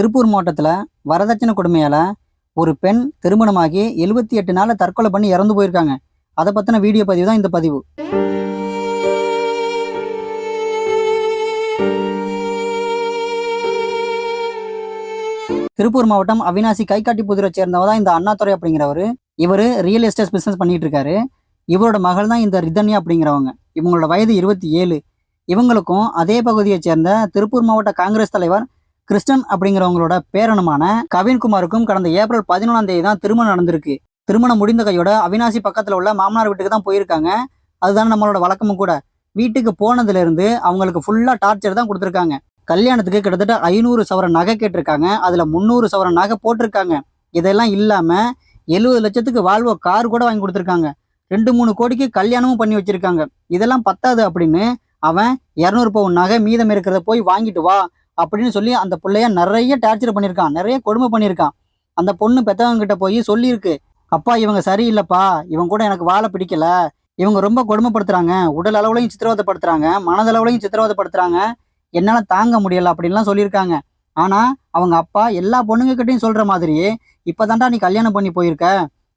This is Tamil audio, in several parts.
திருப்பூர் மாவட்டத்தில் வரதட்சணை கொடுமையால் ஒரு பெண் திருமணமாகி எழுபத்தி எட்டு நாளில் தற்கொலை பண்ணி இறந்து போயிருக்காங்க. அதை பற்றின வீடியோ பதிவு தான் இந்த பதிவு. திருப்பூர் மாவட்டம் அவினாசி கைகாட்டி புதிரை சேர்ந்தவர் தான் இந்த அண்ணாதுரை அப்படிங்கிறவர். இவர் ரியல் எஸ்டேட் பிஸ்னஸ் பண்ணிட்டு இருக்காரு. இவரோட மகள் தான் இந்த ரிதன்யா அப்படிங்கிறவங்க. இவங்களோட வயது இருபத்தி ஏழு. இவங்களுக்கும் அதே பகுதியை சேர்ந்த திருப்பூர் மாவட்ட காங்கிரஸ் தலைவர் கிருஷ்ணன் அப்படிங்கிறவங்களோட பேரனுமான கவின்குமாருக்கும் கடந்த ஏப்ரல் பதினொன்றாம் தேதி தான் திருமணம் நடந்திருக்கு. திருமணம் முடிந்த கையோட அவினாசி பக்கத்தில் உள்ள மாமனார் வீட்டுக்கு தான் போயிருக்காங்க. அதுதான் நம்மளோட வழக்கமும் கூட. வீட்டுக்கு போனதுலேருந்து அவங்களுக்கு ஃபுல்லாக டார்ச்சர் தான் கொடுத்துருக்காங்க. கல்யாணத்துக்கு கிட்டத்தட்ட ஐநூறு சவர நகை கேட்டிருக்காங்க. அதில் முந்நூறு சவரன் நகை போட்டிருக்காங்க. இதெல்லாம் இல்லாமல் எழுபது லட்சத்துக்கு வால்வோ கார் கூட வாங்கி கொடுத்துருக்காங்க. ரெண்டு மூணு கோடிக்கு கல்யாணமும் பண்ணி வச்சிருக்காங்க. இதெல்லாம் பத்தாது அப்படின்னு அவன் இரநூறு பவுன் நகை மீதம் இருக்கிறத போய் வாங்கிட்டு வா. அப்படின்னு சொல்லி அந்த பிள்ளைய நிறைய டார்ச்சர் பண்ணியிருக்கான். நிறைய கொடுமை பண்ணியிருக்கான். அந்த பொண்ணு பெத்தவங்கிட்ட போய் சொல்லியிருக்கு. அப்பா இவங்க சரியில்லைப்பா. இவங்க கூட எனக்கு வாழ பிடிக்கல. இவங்க ரொம்ப கொடுமைப்படுத்துறாங்க. உடல் அளவுலையும் சித்திரவதைப்படுத்துறாங்க. மனதளவுலையும் சித்திரவதைப்படுத்துறாங்க. என்னால் தாங்க முடியல அப்படின்லாம் சொல்லியிருக்காங்க. ஆனால் அவங்க அப்பா எல்லா பொண்ணுங்கக்கிட்டையும் சொல்கிற மாதிரி இப்போ தாண்டா நீ கல்யாணம் பண்ணி போயிருக்க.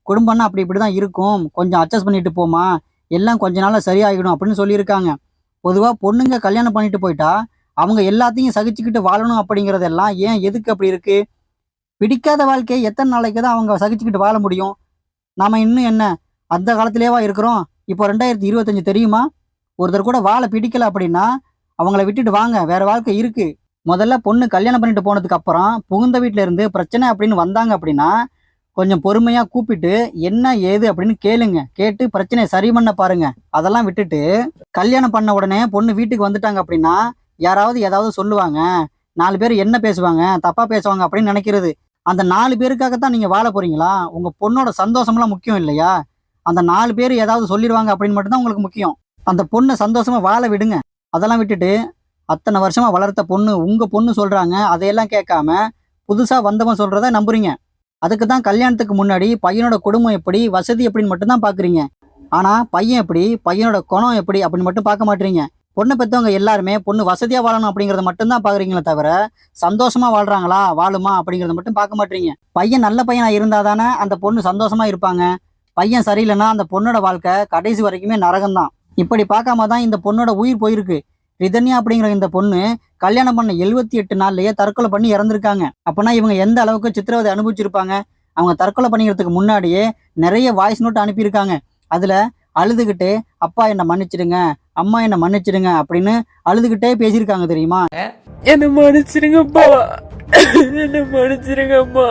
குடும்பம்னா அப்படி இப்படி தான் இருக்கும். கொஞ்சம் அட்ஜஸ்ட் பண்ணிட்டு போமா எல்லாம் கொஞ்ச நாளில் சரியாகிடும் அப்படின்னு சொல்லியிருக்காங்க. பொதுவாக பொண்ணுங்க கல்யாணம் பண்ணிட்டு போயிட்டா அவங்க எல்லாத்தையும் சகிச்சுக்கிட்டு வாழணும் அப்படிங்கிறதெல்லாம் ஏன் எதுக்கு அப்படி இருக்கு? பிடிக்காத வாழ்க்கையை எத்தனை நாளைக்கு தான் அவங்க சகிச்சுக்கிட்டு வாழ முடியும்? நாம இன்னும் என்ன? அந்த காலத்திலேவா இருக்கிறோம். இப்போ ரெண்டாயிரத்தி இருபத்தஞ்சு தெரியுமா? ஒருத்தர் கூட வாழ பிடிக்கல அப்படின்னா அவங்கள விட்டுட்டு வாங்க. வேற வாழ்க்கை இருக்கு. முதல்ல பொண்ணு கல்யாணம் பண்ணிட்டு போனதுக்கு அப்புறம் புகுந்த வீட்டில இருந்து பிரச்சனை அப்படின்னு வந்தாங்க அப்படின்னா கொஞ்சம் பொறுமையா கூப்பிட்டு என்ன ஏது அப்படின்னு கேளுங்க. கேட்டு பிரச்சனையை சரி பண்ண பாருங்க. அதெல்லாம் விட்டுட்டு கல்யாணம் பண்ண உடனே பொண்ணு வீட்டுக்கு வந்துட்டாங்க அப்படின்னா யாராவது ஏதாவது சொல்லுவாங்க நாலு பேர் என்ன பேசுவாங்க தப்பா பேசுவாங்க அப்படின்னு நினைக்கிறது அந்த நாலு பேருக்காகத்தான் நீங்க வாழ போறீங்களா? உங்க பொண்ணோட சந்தோஷம்லாம் முக்கியம் இல்லையா? அந்த நாலு பேர் ஏதாவது சொல்லிடுவாங்க அப்படின்னு மட்டும்தான் உங்களுக்கு முக்கியம். அந்த பொண்ணை சந்தோஷமா வாழ விடுங்க. அதெல்லாம் விட்டுட்டு அத்தனை வருஷமா வளர்த்த பொண்ணு உங்க பொண்ணு சொல்றாங்க அதையெல்லாம் கேட்காம புதுசா வந்தவன் சொல்றத நம்புறீங்க. அதுக்கு தான் கல்யாணத்துக்கு முன்னாடி பையனோட குடும்பம் எப்படி வசதி எப்படின்னு மட்டும்தான் பாக்குறீங்க. ஆனா பையன் எப்படி பையனோட குணம் எப்படி அப்படின்னு மட்டும் பார்க்க மாட்டீங்க. பொண்ணை பெற்றவங்க எல்லாருமே பொண்ணு வசதியாக வாழணும் அப்படிங்கறத மட்டும்தான் பாக்குறீங்களே தவிர சந்தோஷமா வாழ்றாங்களா? வாழுமா அப்படிங்கறத மட்டும் பார்க்க மாட்டீங்க. பையன் நல்ல பையனா இருந்தால் தானே அந்த பொண்ணு சந்தோஷமா இருப்பாங்க. பையன் சரியில்லைன்னா அந்த பொண்ணோட வாழ்க்கை கடைசி வரைக்குமே நரகம்தான். இப்படி பார்க்காம தான் இந்த பொண்ணோட உயிர் போயிருக்கு. ரிதன்யா அப்படிங்கிற இந்த பொண்ணு கல்யாணம் பண்ண எழுபத்தி எட்டு நாள்லயே தற்கொலை பண்ணி இறந்துருக்காங்க. அப்பனா இவங்க எந்த அளவுக்கு சித்திரவதை அனுபவிச்சிருப்பாங்க? அவங்க தற்கொலை பண்ணிக்கிறதுக்கு முன்னாடியே நிறைய வாய்ஸ் நோட் அனுப்பியிருக்காங்க. அதுல அழுதுகிட்டே அப்பா என்னை மன்னிச்சிடுங்க அம்மா என்னை மன்னிச்சிடுங்க அப்படின்னு அழுதுகிட்டே பேசியிருக்காங்க தெரியுமா? என்ன மன்னிச்சிருங்கப்பா என்ன மன்னிச்சிருங்கப்பா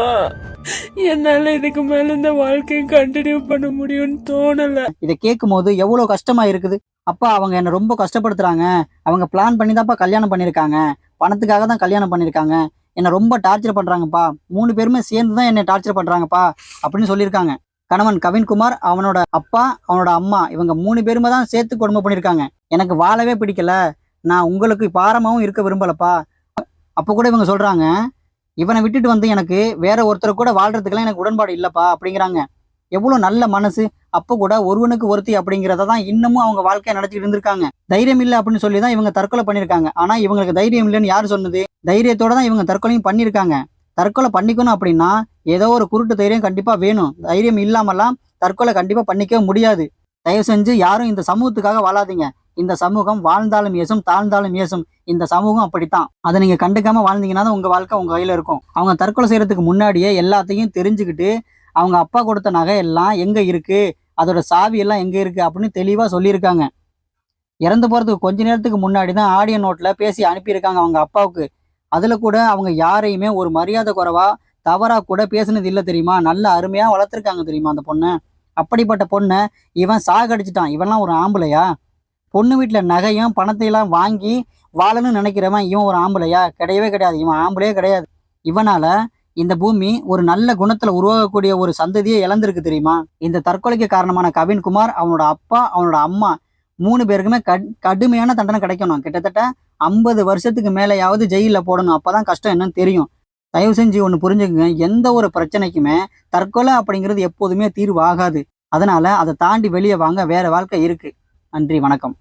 என்னால இதுக்கு மேல இந்த வாழ்க்கையை கண்டினியூ பண்ண முடியும்னு தோணல. இதை கேட்கும் போது எவ்வளவு கஷ்டமா இருக்குது. அப்பா அவங்க என்னை ரொம்ப கஷ்டப்படுத்துறாங்க. அவங்க பிளான் பண்ணி தான்ப்பா கல்யாணம் பண்ணியிருக்காங்க. பணத்துக்காக தான் கல்யாணம் பண்ணியிருக்காங்க. என்னை ரொம்ப டார்ச்சர் பண்றாங்கப்பா. மூணு பேருமே சேர்ந்து தான் என்னை டார்ச்சர் பண்றாங்கப்பா. அப்படின்னு சொல்லியிருக்காங்க. கணவன் கவின்குமார் அவனோட அப்பா அவனோட அம்மா இவங்க மூணு பேருமே தான் சேர்த்து கொடுமை பண்ணியிருக்காங்க. எனக்கு வாழவே பிடிக்கல. நான் உங்களுக்கு பாரமாவும் இருக்க விரும்பலப்பா. அப்போ கூட இவங்க சொல்றாங்க இவனை விட்டுட்டு வந்து எனக்கு வேற ஒருத்தர் கூட வாழ்றதுக்கெல்லாம் எனக்கு உடன்பாடு இல்லைப்பா அப்படிங்கிறாங்க. எவ்வளோ நல்ல மனசு. அப்போ கூட ஒருவனுக்கு ஒருத்தி அப்படிங்கிறத தான் இன்னமும் அவங்க வாழ்க்கையை நடத்திட்டு இருந்திருக்காங்க. தைரியம் இல்லை அப்படின்னு சொல்லி தான் இவங்க தற்கொலை பண்ணியிருக்காங்க. ஆனால் இவங்களுக்கு தைரியம் இல்லைன்னு யார் சொன்னது? தைரியத்தோட தான் இவங்க தற்கொலையும் பண்ணியிருக்காங்க. தற்கொலை பண்ணிக்கணும் அப்படின்னா ஏதோ ஒரு குருட்டு தைரியம் கண்டிப்பாக வேணும். தைரியம் இல்லாமலாம் தற்கொலை கண்டிப்பாக பண்ணிக்கவே முடியாது. தயவு செஞ்சு யாரும் இந்த சமூகத்துக்காக வாழாதீங்க. இந்த சமூகம் வாழ்ந்தாலும் ஏசும் தாழ்ந்தாலும் ஏசும் இந்த சமூகம் அப்படித்தான். அதை நீங்கள் கண்டுக்காமல் வாழ்ந்தீங்கன்னா தான் உங்கள் வாழ்க்கை உங்கள் கையில் இருக்கும். அவங்க தற்கொலை செய்கிறதுக்கு முன்னாடியே எல்லாத்தையும் தெரிஞ்சுக்கிட்டு அவங்க அப்பா கொடுத்த நகை எல்லாம் இருக்குது அதோட சாவி எல்லாம் எங்கே இருக்குது அப்படின்னு தெளிவாக சொல்லியிருக்காங்க. இறந்து போகிறதுக்கு கொஞ்ச நேரத்துக்கு முன்னாடி தான் ஆடியோ நோட்டில் பேசி அனுப்பியிருக்காங்க அவங்க அப்பாவுக்கு. அதில் கூட அவங்க யாரையுமே ஒரு மரியாதை குறைவா தவறாக கூட பேசுனது இல்லை தெரியுமா? நல்ல அருமையாக வளர்த்துருக்காங்க தெரியுமா அந்த பொண்ணை? அப்படிப்பட்ட பொண்ணை இவன் சாகடிச்சிட்டான். இவன்லாம் ஒரு ஆம்பளையா? பொண்ணு வீட்டில் நகையும் பணத்தையெல்லாம் வாங்கி வாழணும்னு நினைக்கிறவன் இவன் ஒரு ஆம்பளையா? கிடையவே கிடையாது. இவன் ஆம்பளையே கிடையாது. இவனால் இந்த பூமி ஒரு நல்ல குணத்தில் உருவாகக்கூடிய ஒரு சந்ததியை இழந்திருக்கு தெரியுமா? இந்த தற்கொலைக்கு காரணமான கவின்குமார் அவனோட அப்பா அவனோட அம்மா மூணு பேருக்குமே கட் கடுமையான தண்டனை கிடைக்கணும். கிட்டத்தட்ட ஐம்பது வருஷத்துக்கு மேலேயாவது ஜெயிலில் போடணும். அப்பதான் கஷ்டம் என்னன்னு தெரியும். தயவு செஞ்சு ஒன்று புரிஞ்சுக்கங்க. எந்த ஒரு பிரச்சனைக்குமே தற்கொலை அப்படிங்கிறது எப்போதுமே தீர்வாகாது. அதனால் அதனால அதை தாண்டி வெளியே வாங்க வேற வாழ்க்கை இருக்கு. நன்றி வணக்கம்.